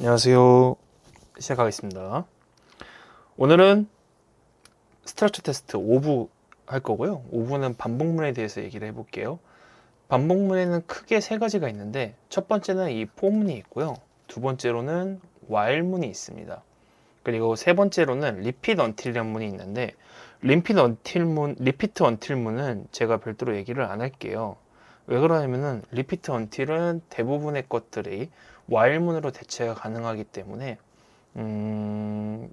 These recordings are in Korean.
안녕하세요. 시작하겠습니다. 오늘은 스트럭처 테스트 5부 할 거고요. 5부는 반복문에 대해서 얘기를 해볼게요. 반복문에는 크게 세 가지가 있는데 첫 번째는 이 포문이 있고요. 두 번째로는 while문이 있습니다. 그리고 세 번째로는 repeat until이라는 문이 있는데 repeat until문, repeat until문은 제가 별도로 얘기를 안 할게요. 왜 그러냐면은 repeat until은 대부분의 것들이 while문으로 대체가 가능하기 때문에 음,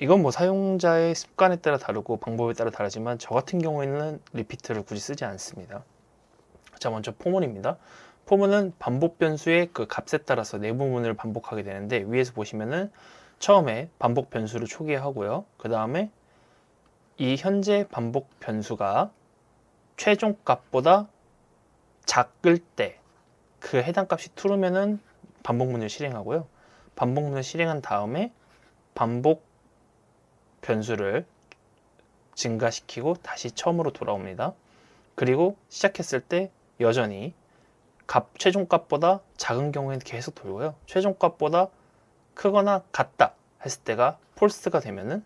이건 뭐 사용자의 습관에 따라 다르고 방법에 따라 다르지만 저 같은 경우에는 리피트를 굳이 쓰지 않습니다. 자 먼저 포문입니다. 포문은 반복 변수의 그 값에 따라서 내부문을 반복하게 되는데 위에서 보시면은 처음에 반복 변수를 초기화하고요. 그 다음에 이 현재 반복 변수가 최종 값보다 작을 때 그 해당 값이 true면은 반복문을 실행하고요. 반복문을 실행한 다음에 반복 변수를 증가시키고 다시 처음으로 돌아옵니다. 그리고 시작했을 때 여전히 값 최종 값보다 작은 경우에는 계속 돌고요. 최종 값보다 크거나 같다 했을 때가 폴스가 되면은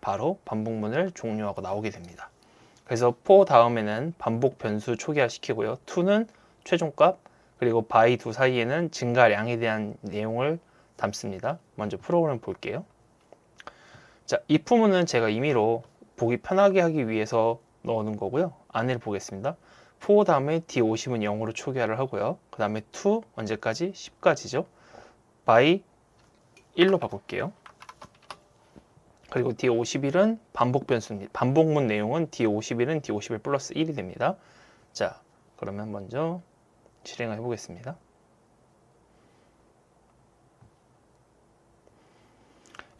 바로 반복문을 종료하고 나오게 됩니다. 그래서 for 다음에는 반복 변수 초기화 시키고요. to는 최종값 그리고 by 두 사이에는 증가량에 대한 내용을 담습니다. 먼저 프로그램 볼게요. 자, 이 품은 제가 임의로 보기 편하게 하기 위해서 넣어놓은 거고요. 안을 보겠습니다. for 다음에 d50은 0으로 초기화를 하고요. 그 다음에 to 언제까지? 10까지죠. by 1로 바꿀게요. 그리고 d51은 반복 변수입니다. 반복문 내용은 d51은 d51 플러스 1이 됩니다. 자, 그러면 먼저 실행을 해보겠습니다.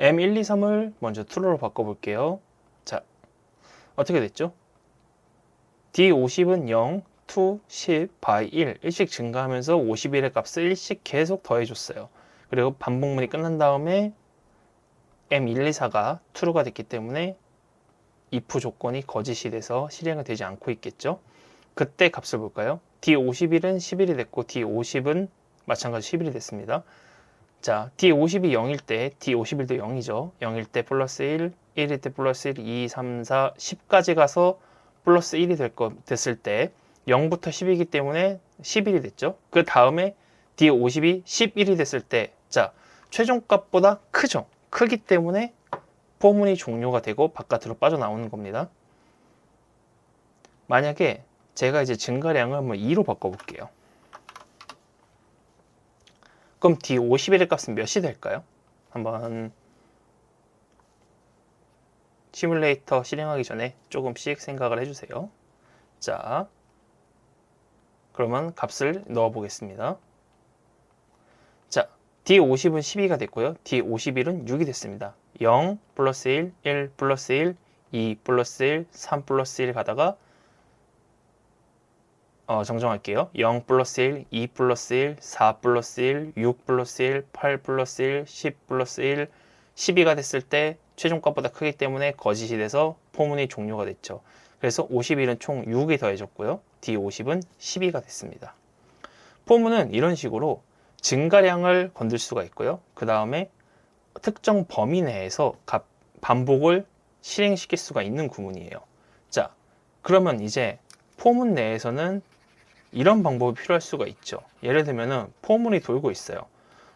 M123을 먼저 true로 바꿔볼게요. 자, 어떻게 됐죠? D50은 0, 2, 10, by 1, 1씩 증가하면서 51의 값을 1씩 계속 더해줬어요. 그리고 반복문이 끝난 다음에 M124가 true가 됐기 때문에 if 조건이 거짓이 돼서 실행이 되지 않고 있겠죠. 그때 값을 볼까요? D51은 11이 됐고 D50은 마찬가지 11이 됐습니다. 자, D50이 0일 때 D51도 0이죠. 0일 때 플러스 1, 1일 때 플러스 1, 2, 3, 4, 10까지 가서 플러스 1이 될 거, 됐을 때 0부터 10이기 때문에 11이 됐죠. 그 다음에 D50이 11이 됐을 때 자, 최종 값보다 크죠. 크기 때문에 포문이 종료가 되고 바깥으로 빠져나오는 겁니다. 만약에 제가 이제 증가량을 한번 2로 바꿔볼게요. 그럼 D51의 값은 몇이 될까요? 한번 시뮬레이터 실행하기 전에 조금씩 생각을 해주세요. 자, 그러면 값을 넣어 보겠습니다. 자, D50은 12가 됐고요. D51은 6이 됐습니다. 0 플러스 1, 1 플러스 1, 2 플러스 1, 3 플러스 1 가다가 어, 정정할게요. 0 플러스 1, 2 플러스 1, 4 플러스 1, 6 플러스 1, 8 플러스 1, 10 플러스 1, 12가 됐을 때 최종값보다 크기 때문에 거짓이 돼서 포문이 종료가 됐죠. 그래서 51은 총 6이 더해졌고요. D50은 12가 됐습니다. 포문은 이런 식으로 증가량을 건들 수가 있고요. 그 다음에 특정 범위 내에서 반복을 실행시킬 수가 있는 구문이에요. 자, 그러면 이제 포문 내에서는 이런 방법이 필요할 수가 있죠. 예를 들면은 포문이 돌고 있어요.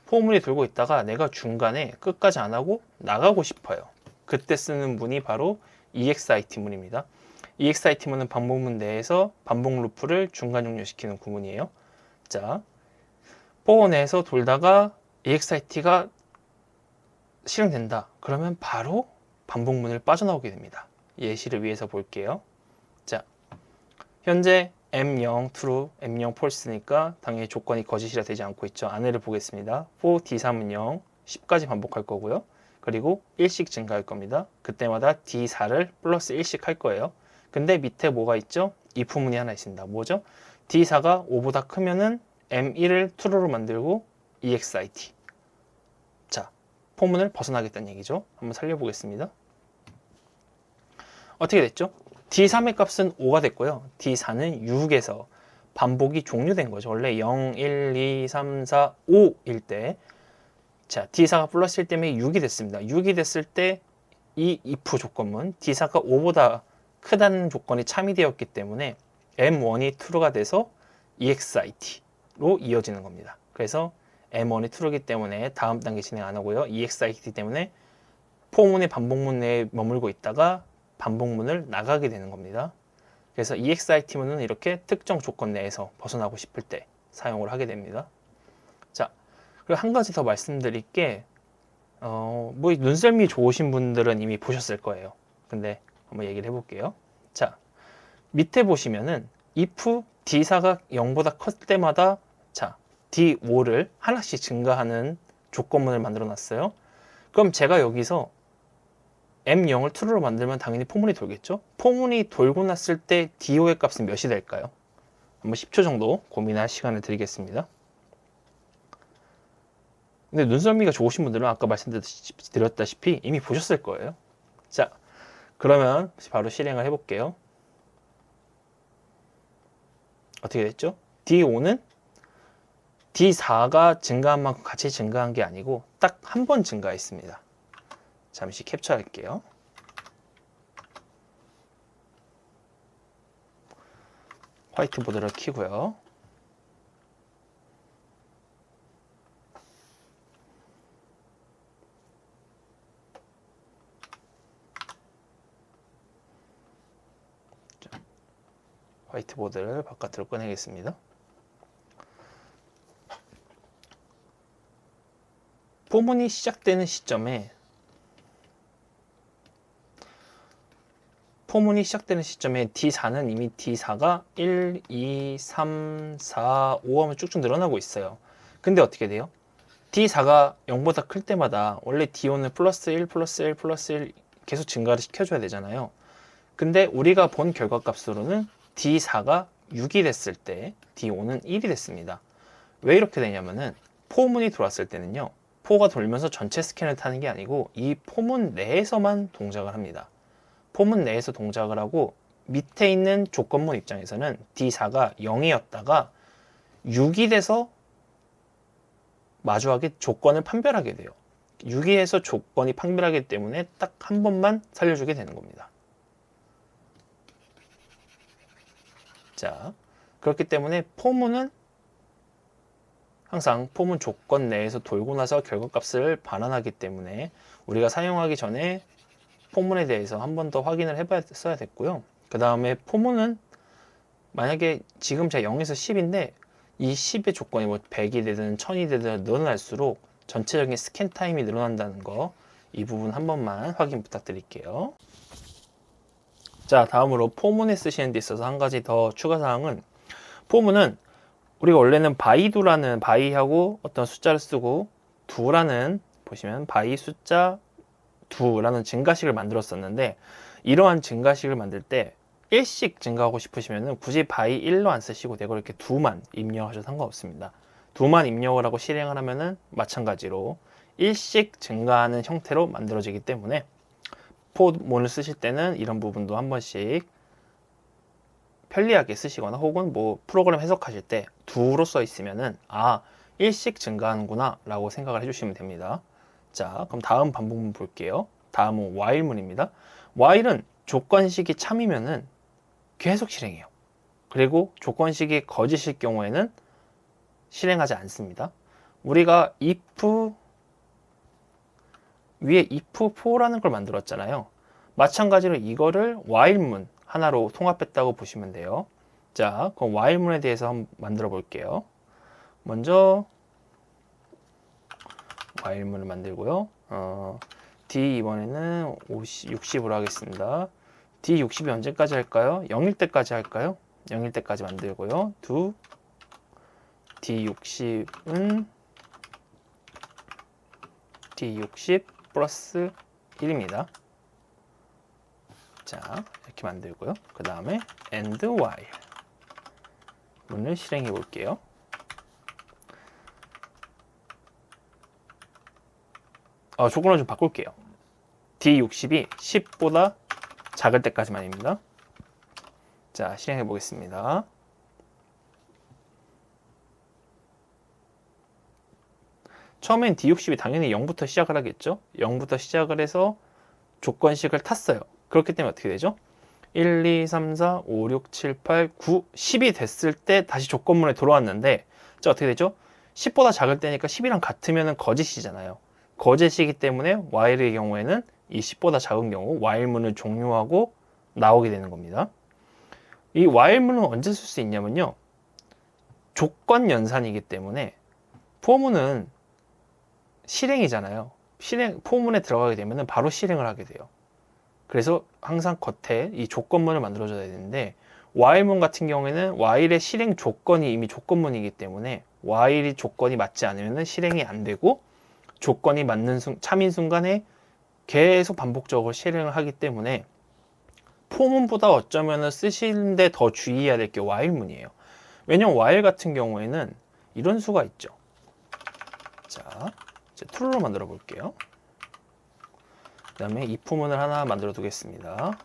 포문이 돌고 있다가 내가 중간에 끝까지 안 하고 나가고 싶어요. 그때 쓰는 문이 바로 EXIT 문입니다. EXIT 문은 반복문 내에서 반복 루프를 중간 종료시키는 구문이에요. 자, 포 내에서 돌다가 EXIT가 실행된다. 그러면 바로 반복문을 빠져나오게 됩니다. 예시를 위해서 볼게요. 자, 현재 M0 true, M0 false니까 당연히 조건이 거짓이라 되지 않고 있죠. 안에를 보겠습니다. for D3은 0, 10까지 반복할 거고요. 그리고 1씩 증가할 겁니다. 그때마다 D4를 플러스 1씩 할 거예요. 근데 밑에 뭐가 있죠? if 문이 하나 있습니다. 뭐죠? D4가 5보다 크면은 M1을 true로 만들고 EXIT. 자, 포문을 벗어나겠다는 얘기죠. 한번 살려보겠습니다. 어떻게 됐죠? D3의 값은 5가 됐고요. D4는 6에서 반복이 종료된 거죠. 원래 0, 1, 2, 3, 4, 5일 때 자, D사가 플러스 1 때문에 6이 됐습니다. 6이 됐을 때 이 if 조건문 D사가 5보다 크다는 조건이 참이 되었기 때문에 M1이 true가 돼서 EXIT 로 이어지는 겁니다. 그래서 M1이 true이기 때문에 다음 단계 진행 안 하고요. EXIT 때문에 포문의 반복문 내에 머물고 있다가 반복문을 나가게 되는 겁니다. 그래서 EXIT문은 이렇게 특정 조건 내에서 벗어나고 싶을 때 사용을 하게 됩니다. 자, 그리고 한 가지 더 말씀드릴 게, 어, 뭐 눈썰미 좋으신 분들은 이미 보셨을 거예요. 근데 한번 얘기를 해볼게요. 자, 밑에 보시면은 if D사가 0보다 컸을 때마다 자, D5를 하나씩 증가하는 조건문을 만들어 놨어요. 그럼 제가 여기서 M0을 true로 만들면 당연히 포문이 돌겠죠? 포문이 돌고 났을 때 D5의 값은 몇이 될까요? 한번 10초 정도 고민할 시간을 드리겠습니다. 근데 눈썰미가 좋으신 분들은 아까 말씀드렸다시피 이미 보셨을 거예요. 자, 그러면 바로 실행을 해볼게요. 어떻게 됐죠? D5는 D4가 증가한 만큼 같이 증가한 게 아니고 딱 한 번 증가했습니다. 잠시 캡처할게요. 화이트보드를 켜고요. 화이트보드를 바깥으로 꺼내겠습니다. 포문이 시작되는 시점에 포문이 시작되는 시점에 D4는 이미 D4가 1, 2, 3, 4, 5 하면 쭉쭉 늘어나고 있어요. 근데 어떻게 돼요? D4가 0보다 클 때마다 원래 D5는 플러스 1, 플러스 1, 플러스 1 계속 증가를 시켜줘야 되잖아요. 근데 우리가 본 결과값으로는 D4가 6이 됐을 때 D5는 1이 됐습니다. 왜 이렇게 되냐면은 포문이 돌았을 때는요. 포가 돌면서 전체 스캔을 타는 게 아니고 이 포문 내에서만 동작을 합니다. 포문 내에서 동작을 하고 밑에 있는 조건문 입장에서는 D4가 0이었다가 6이 돼서 마주하게 조건을 판별하게 돼요. 6위에서 조건이 판별하기 때문에 딱 한 번만 살려주게 되는 겁니다. 자, 그렇기 때문에 포문은 항상 포문 조건 내에서 돌고 나서 결과값을 반환하기 때문에 우리가 사용하기 전에 포문에 대해서 한 번 더 확인을 해봐야 됐고요. 그 다음에 포문은 만약에 지금 제가 0에서 10인데 이 10의 조건이 뭐 100이 되든 1000이 되든 늘어날수록 전체적인 스캔 타임이 늘어난다는 거 이 부분 한 번만 확인 부탁드릴게요. 자 다음으로 포문에 쓰시는 데 있어서 한 가지 더 추가 사항은 포문은 우리가 원래는 바이두라는 바이하고 어떤 숫자를 쓰고 두라는 보시면 바이 숫자 두라는 증가식을 만들었었는데 이러한 증가식을 만들 때 1씩 증가하고 싶으시면 굳이 바이 1로 안 쓰시고 내가 이렇게 두만 입력하셔도 상관없습니다. 두만 입력을 하고 실행을 하면은 마찬가지로 1씩 증가하는 형태로 만들어지기 때문에 포문을 쓰실 때는 이런 부분도 한 번씩 편리하게 쓰시거나 혹은 뭐 프로그램 해석하실 때 두로 써 있으면은 아 일씩 증가하는구나 라고 생각을 해주시면 됩니다. 자 그럼 다음 반복문 볼게요. 다음은 while문입니다. while은 조건식이 참이면은 계속 실행해요. 그리고 조건식이 거짓일 경우에는 실행하지 않습니다. 우리가 if 위에 if for라는 걸 만들었잖아요. 마찬가지로 이거를 while문 하나로 통합했다고 보시면 돼요. 자, 그럼 while문에 대해서 한번 만들어 볼게요. 먼저 while문을 만들고요. 어, d 이번에는 50, 60으로 하겠습니다. d 60이 언제까지 할까요? 0일 때까지 할까요? 0일 때까지 만들고요. do d 60은 d 60 플러스 1입니다. 자, 이렇게 만들고요. 그 다음에 and while 문을 실행해 볼게요. 어, 조건을 좀 바꿀게요. D60이 10보다 작을 때까지만입니다. 자, 실행해 보겠습니다. 처음엔 D60이 당연히 0부터 시작을 하겠죠. 0부터 시작을 해서 조건식을 탔어요. 그렇기 때문에 어떻게 되죠? 1, 2, 3, 4, 5, 6, 7, 8, 9, 10이 됐을 때 다시 조건문에 들어왔는데 자 어떻게 되죠? 10보다 작을 때니까 10이랑 같으면 거짓이잖아요. 거짓이기 때문에 while의 경우에는 이 10보다 작은 경우 while문을 종료하고 나오게 되는 겁니다. 이 while문은 언제 쓸 수 있냐면요. 조건 연산이기 때문에 포문은 실행이잖아요. 실행 포문에 들어가게 되면 바로 실행을 하게 돼요. 그래서 항상 겉에 이 조건문을 만들어줘야 되는데 while문 같은 경우에는 while의 실행 조건이 이미 조건문이기 때문에 while이 조건이 맞지 않으면 실행이 안 되고 조건이 맞는 순, 참인 순간에 계속 반복적으로 실행을 하기 때문에 포문보다 어쩌면 쓰시는데 더 주의해야 될 게 while문이에요. 왜냐면 while 같은 경우에는 이런 수가 있죠. 자, 이제 툴로 만들어 볼게요. 그 다음에 이 포문을 하나 만들어 두겠습니다.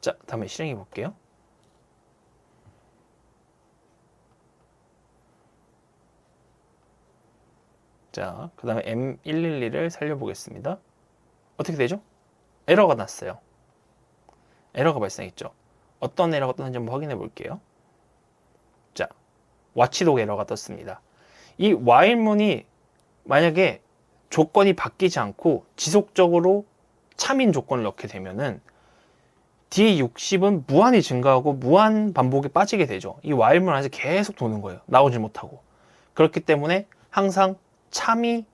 자, 다음에 실행해 볼게요. 자, 그 다음에 M112를 살려보겠습니다. 어떻게 되죠? 에러가 났어요. 에러가 발생했죠. 어떤 에러가 떴는지 한번 확인해 볼게요. 자, 와치독 에러가 떴습니다. 이 while문이 만약에 조건이 바뀌지 않고 지속적으로 참인 조건을 넣게 되면은 D60은 무한히 증가하고 무한 반복에 빠지게 되죠. 이 while문 안에서 계속 도는 거예요. 나오질 못하고. 그렇기 때문에 항상 참이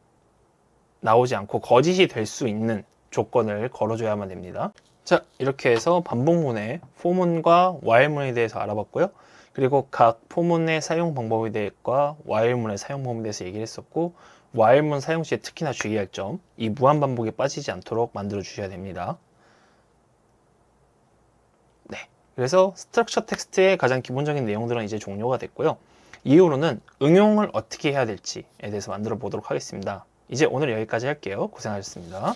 나오지 않고 거짓이 될 수 있는 조건을 걸어줘야만 됩니다. 자, 이렇게 해서 반복문의 포문과 while문에 대해서 알아봤고요. 그리고 각 포문의 사용 방법에 대해서 while문의 사용 방법에 대해서 얘기를 했었고 while문 사용 시에 특히나 주의할 점, 이 무한 반복에 빠지지 않도록 만들어 주셔야 됩니다. 네, 그래서 스트럭처 텍스트의 가장 기본적인 내용들은 이제 종료가 됐고요. 이후로는 응용을 어떻게 해야 될지에 대해서 만들어 보도록 하겠습니다. 이제 오늘 여기까지 할게요. 고생하셨습니다.